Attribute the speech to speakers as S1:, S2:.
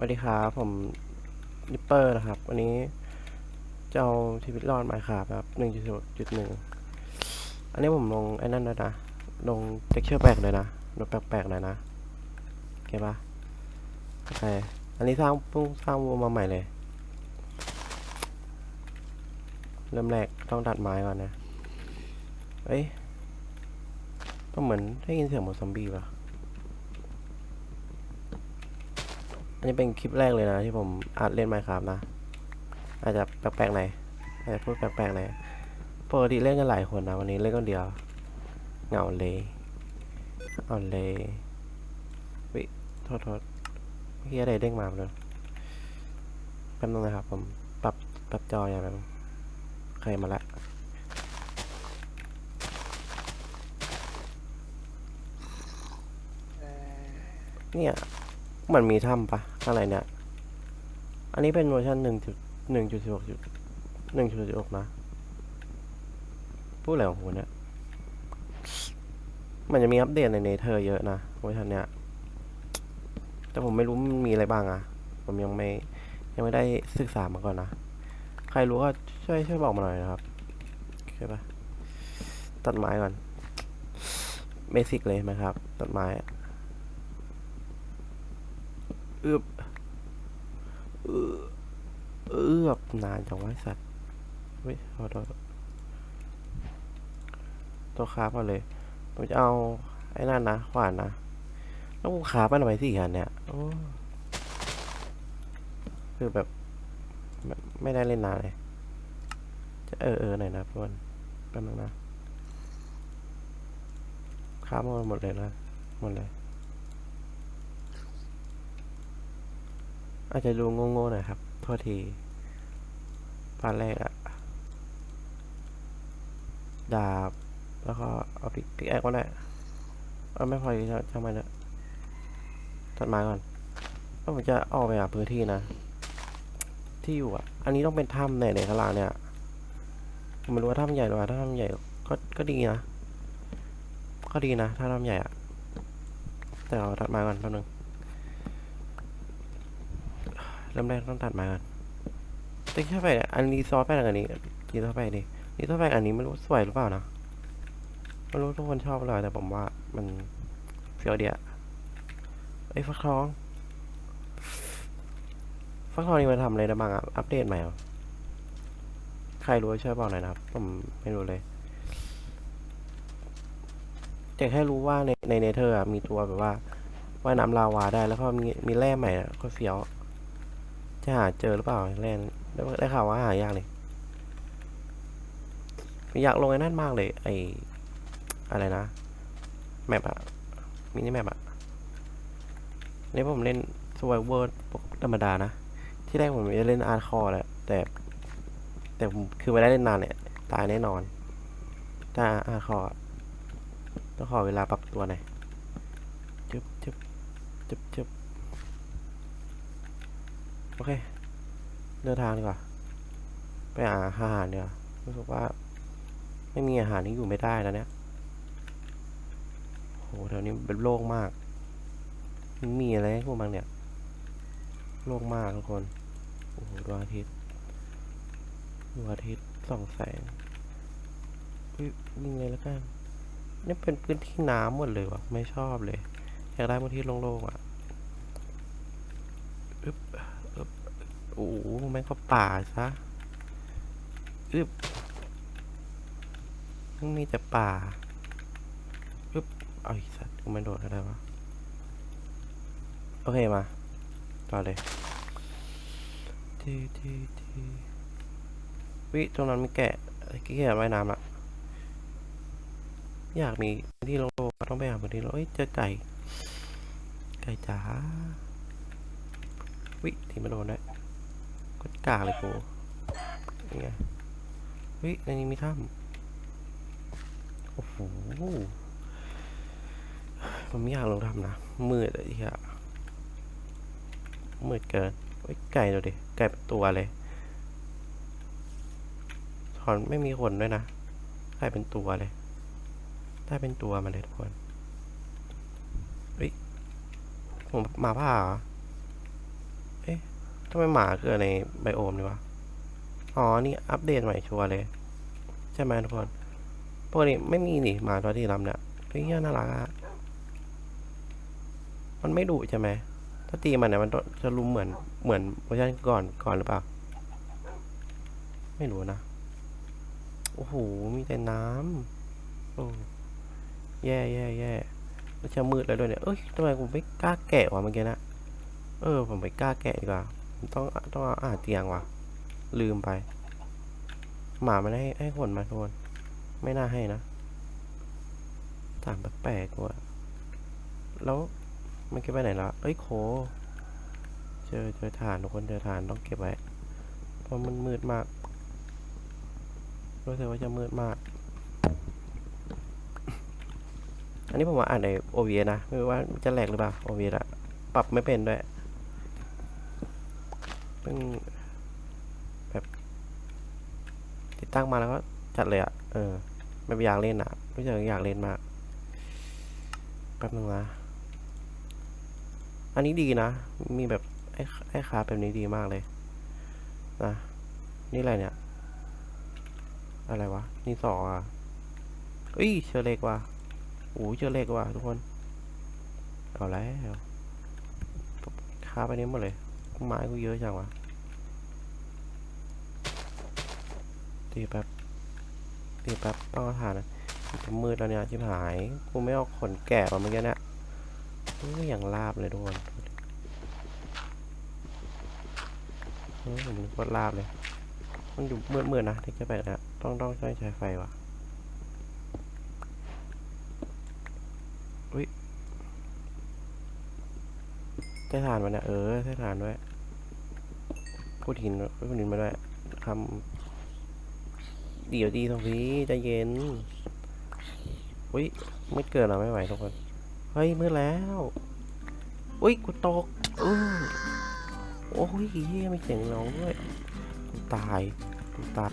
S1: สวัสดีครับ ผมนิปเปอร์นะครับ วันนี้จะเอาชีวิตรอดมาครับครับหนึ่งจุดจุดหนึ่งอันนี้ผมลงไอ้นั่นด้วยนะ ลงเท็กเจอร์แปลกเลยนะลงแปลกๆหน่อยนะโอเคปะโอเคอันนี้สร้างเพิ่งสร้างวัวมาใหม่เลย เริ่มแรกต้องตัดไม้ก่อนนะ เอ้ยก็เหมือนได้ยินเสียงหมือนซอมบี้ปะ อันนี้เป็นคลิปแรกเลยนะที่ผมอัดเล่น Minecraft นะ อาจจะแปลกๆหน่อยอาจจะพูดแปลกๆหน่อยปกติเล่นกันหลายคนนะวันนี้เล่นคนเดียวเหงาเลยเอาเลยวิโทษโทษเมื่อกี้อะไรเด้งมาเลยแป๊บนึงนะครับผมปรับปรับจออย่างแบบนึงเคยมาละเนี่ย มันมีถ้ำปะอะไรเนี่ย อันนี้เป็นเวอร์ชันหนึ่งจุดหนึ่งจุดสิบหกจุดหนึ่งจุดสิบหกนะ พูดอะไรของคุณเนี่ย มันจะมีอัปเดตในเนเธอร์เยอะนะเวอร์ชันเนี้ย แต่ผมไม่รู้มันมีอะไรบ้างอะผมยังไม่ยังไม่ได้ศึกษามาก่อนนะ ใครรู้ก็ช่วยช่วยบอกมาหน่อยนะครับโอเคปะตัดไม้ก่อน เบสิกเลยไหมครับ ตัดไม้ อะเอือบเอือเอือบนานจังวะไอ้สัตว์เฮ้ยขอโทษตัวคาบมาเลยผมจะเอาไอ้นั่นนะขวานนะแล้วกูคาบมันทำไมสี่อันเนี่ยคือแบบ ไม่ได้เล่นนานเลย จะเออเออหน่อยนะเพื่อนแป๊บนึงนะคาบมาหมดเลยนะหมดเลย อาจจะดูโง่ๆหน่อยครับ โทษทีตอนแรกอะดาบ แล้วก็เอาปิกปิกแอคก็ได้เอาไม่พอจะทำไมเนี่ยตัดไม้ก่อนแล้วผมจะออกไปหาพื้นที่นะ ที่อยู่อะอันนี้ต้องเป็นถ้ำแน่ในข้างล่างเนี่ยผมไม่รู้ว่าถ้ำใหญ่หรือว่าถ้าถ้ำใหญ่ก็ก็ดีนะ ก็ดีนะ ถ้าถ้ำใหญ่อะแต่เอาตัดไม้ก่อนแป๊บนึง เริ่มแรกต้องตัดไม้ก่อนแต่แค่ไปอันนี้ซอสไปอันนี้กีซอสไปดินี่ซอสไปอันนี้ไม่รู้สวยหรือเปล่านะไม่รู้ทุกคนชอบหรือเปล่าแต่ผมว่ามันเฟี้ยวเดียไอ้ฟักทองฟักทองนี่มันทำอะไรได้บ้างอะอัปเดตใหม่เหรอใครรู้ช่วยบอกหน่อยนะครับ ผมไม่รู้เลยแต่แค่รู้ว่าในในเนเธอร์มีตัวแบบว่าว่ายน้ำลาวาได้แล้วก็มีมีแร่ใหม่ก็เฟี้ยว จะหาเจอหรือเปล่าแลนได้ได้ข่าวว่าหายากเลย อยากลงไอ้นั่นมากเลย ไออะไรนะ แมปอะมินิแมปอะนี่ผมเล่นสวายเวิร์ปกธรรมดานะ ที่แรกผมจะเล่นอาร์คอร์แหละแต่ แต่ผมคือไม่ได้เล่นนานเนี่ย ตายแน่นอนถ้าอาร์คอร์ต้องขอเวลาปรับตัวหน่อยจึ๊บจึ๊บจึ๊บจึ๊บ เค เดินทางดีกว่า ไปหาอาหารเดี๋ยวารู้สึกว่า ไม่มีอาหารที่อยู่ไม่ได้แล้วเนี่ยโหแถวนี้เป็นโล่งมากมันมีอะไรให้พวกมันเนี่ย โล่งมากทุกคน โอ้โหดวงอาทิตย์ดวงอาทิตย์ส่องแสงวิ่งเลยแล้วกันนี่เป็นพื้นที่น้ำหมดเลยวะไม่ชอบเลย อยากได้พื้นที่โล่งๆอะอึ๊บ อ้โหแม่งก็ป่าซะอึบมันมีแต่ป่าอึบเอาอีสัตว์กูไม่โดดอะไรวะ โอเคมา ต่อเลยทีทีทีวิตรงนั้นมีแกะไอ้แกะว่ายน้ำละอยากมีพื้นที่โล่งต้องไปหาพื้นที่โล่งเอ้ยเจอไก่ ไก่จ๋าวิทีม่โดนด้ ก็กากเลยกูนี่ไงเฮ้ยในนี้มีถ้ำโอ้โหมันไม่อยากลงถ้ำนะ มืดอะไอ้เหี้ยมืดเกินเฮ้ไก่ดูดิ ไก่เป็นตัวเลยถอนไม่มีขนด้วยนะ ไก่เป็นตัวเลย ได้เป็นตัวมาเลยทุกคนเฮ้ยผมหมาป่าเหรอ ทำไมหมาเกิดในไบโอมนี่วะ อ๋อ นี่อัปเดตใหม่ชัวร์เลย ใช่ไหมทุกคนปกติไม่มีนี่หมาตัวที่รำเนี่ยเฮ้ยน่ารักอะมันไม่ดุใช่ไหม ถ้าตีมันเนี่ยมันจะรุมเหมือนเหมือนเวอร์ชันก่อนก่อนหรือเปล่า ไม่รู้นะ โอ้โห มีแต่น้ำโอ้แย่แย่แย่แล้วจะมืดแล้วด้วยเนี่ย เอ้ยทำไมผมไม่กล้าแกะวะเมื่อกี้นะ เออ ผมไม่กล้าแกะดีกว่า ต้องต้องเอาอาเตียงว่ะ ลืมไป หมามันให้ให้คนมาทุกคนไม่น่าให้นะถามแปลกๆว่ะแล้วมันเก็บไปไหนแล้วเอ้ยโค เจอเจอฐานทุกคนเจอฐานต้องเก็บไว้เพราะมันมืดมากรู้สึกว่าจะมืดมาก อันนี้ผมว่าอ่านใน OBS นะ ไม่ว่าจะแหลกหรือเปล่า OBS อะปรับไม่เป็นด้วย พิ่งแบบ ติดตั้งมาแล้วก็จัดเลยอะเออ ไม่อยากเล่นอะรู้สึกอยากเล่นมาก แป๊บนึงนะ อันนี้ดีนะ มีแบบไอ้ไอ้คาแบบนี้ดีมากเลยนะนี่อะไรเนี่ย อะไรวะ นี่สองอะเอ้ยเชอเล็กว่ะโอ้ยเชอเล็กว่ะทุกคน เอาแล้วคาไปนี้หมดเลยไม้กูเยอะจังวะ ตีแป๊บตีแป๊บต้องเอาถ่านนะจะมืดแล้วเนี่ยชิบหาย กูไม่เอาขนแกะมาเมื่อกี้เนี่ยเอ้ยอย่างลาบเลยทุกคนเออผมนึกว่าลาบเลย มันอยู่มืดๆนะที่จะไปนะ ต้องต้องใช้ใช้ไฟว่ะอุ้ยใช้ถ่านมาเนี่ยเออใช้ถ่านด้วยพูดหินพูดหินมาด้วยทำ เดี๋ยวดีตรงนี้จะเย็นอุ้ยไม่เกินหรอไม่ไหวทุกคน เฮ้ยมืดแล้วอุ้ยกูตกเออโอ้ยเฮียไม่เสียงร้องด้วยกูตายกูตาย